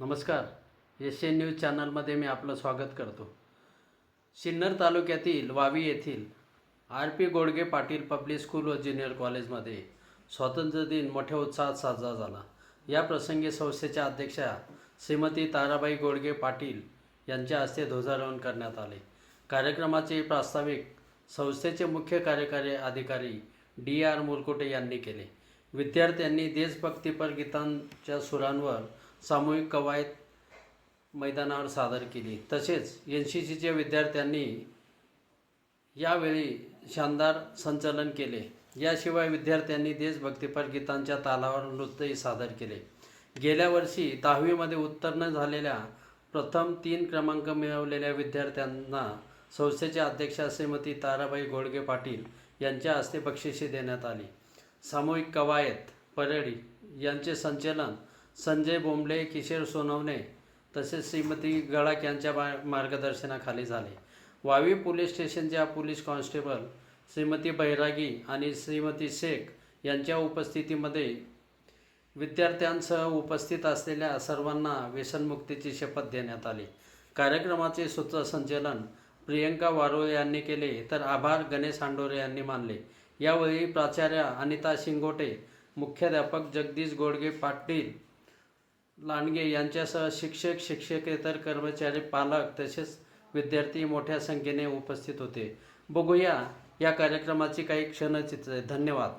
नमस्कार. S N news चॅनलमध्ये मी आपलं स्वागत करतो. सिन्नर तालुक्यातील वावी येथील R P Godage Patil public school व ज्युनियर कॉलेजमध्ये स्वातंत्र्य दिन मोठ्या उत्साहात साजरा झाला. या प्रसंगी संस्थेच्या अध्यक्षा श्रीमती ताराबाई गोडगे पाटील यांच्या हस्ते ध्वजारोहण करण्यात आले. कार्यक्रमाचे प्रास्ताविक संस्थेचे मुख्य कार्यकारी अधिकारी डी आर मुलकुटे यांनी केले. विद्यार्थ्यांनी देशभक्तीपर गीतांच्या सुरांवर सामूहिक कवायत मैदानावर सादर केली. तसेच एन सी सीच्या विद्यार्थ्यांनी यावेळी शानदार संचलन केले. याशिवाय विद्यार्थ्यांनी देशभक्तीपर गीतांच्या तालावर नृत्यही सादर केले. गेल्या वर्षी दहावीमध्ये उत्तीर्ण झालेल्या प्रथम तीन क्रमांक मिळवलेल्या विद्यार्थ्यांना संस्थेच्या अध्यक्षा श्रीमती ताराबाई गोडगे पाटील यांच्या हस्ते बक्षिसे देण्यात आली. सामूहिक कवायत परेडी यांचे संचलन संजय बोंबले किशोर सोनवणे तसेच श्रीमती गडाख यांच्या मा- मार्गदर्शनाखाली झाले. वावी पोलीस स्टेशनच्या पोलीस कॉन्स्टेबल श्रीमती बैरागी आणि श्रीमती शेख यांच्या उपस्थितीमध्ये विद्यार्थ्यांसह उपस्थित असलेल्या सर्वांना व्यसनमुक्तीची शपथ देण्यात आली. कार्यक्रमाचे सूत्रसंचलन प्रियंका वारोळे यांनी केले तर आभार गणेश हांडोरे यांनी मानले. यावेळी प्राचार्य अनिता शिंगोटे मुख्याध्यापक जगदीश गोडगे पाटील लांडगे यांच्यासह शिक्षक शिक्षकेतर कर्मचारी पालक तसेच विद्यार्थी मोठ्या संख्येने उपस्थित होते. बघूया या कार्यक्रमाची काही क्षणचित्र. धन्यवाद.